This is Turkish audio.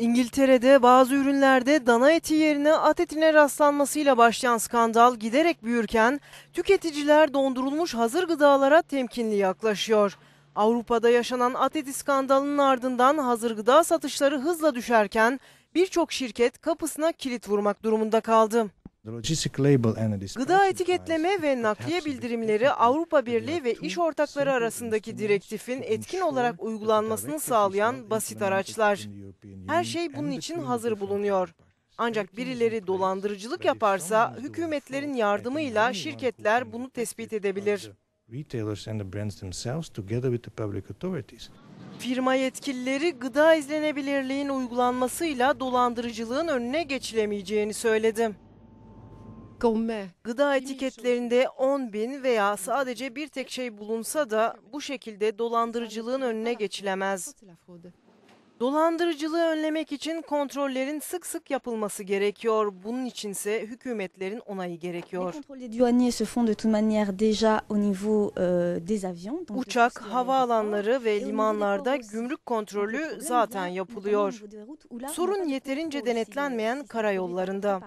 İngiltere'de bazı ürünlerde dana eti yerine at etine rastlanmasıyla başlayan skandal giderek büyürken tüketiciler dondurulmuş hazır gıdalara temkinli yaklaşıyor. Avrupa'da yaşanan at eti skandalının ardından hazır gıda satışları hızla düşerken birçok şirket kapısına kilit vurmak durumunda kaldı. Gıda etiketleme ve nakliye bildirimleri Avrupa Birliği ve iş ortakları arasındaki direktifin etkin olarak uygulanmasını sağlayan basit araçlar. Her şey bunun için hazır bulunuyor. Ancak birileri dolandırıcılık yaparsa hükümetlerin yardımıyla şirketler bunu tespit edebilir. Firma yetkilileri gıda izlenebilirliğin uygulanmasıyla dolandırıcılığın önüne geçilemeyeceğini söyledi. Gıda etiketlerinde 10 bin veya sadece bir tek şey bulunsa da bu şekilde dolandırıcılığın önüne geçilemez. Dolandırıcılığı önlemek için kontrollerin sık sık yapılması gerekiyor. Bunun içinse hükümetlerin onayı gerekiyor. Uçak, havaalanları ve limanlarda gümrük kontrolü zaten yapılıyor. Sorun yeterince denetlenmeyen karayollarında.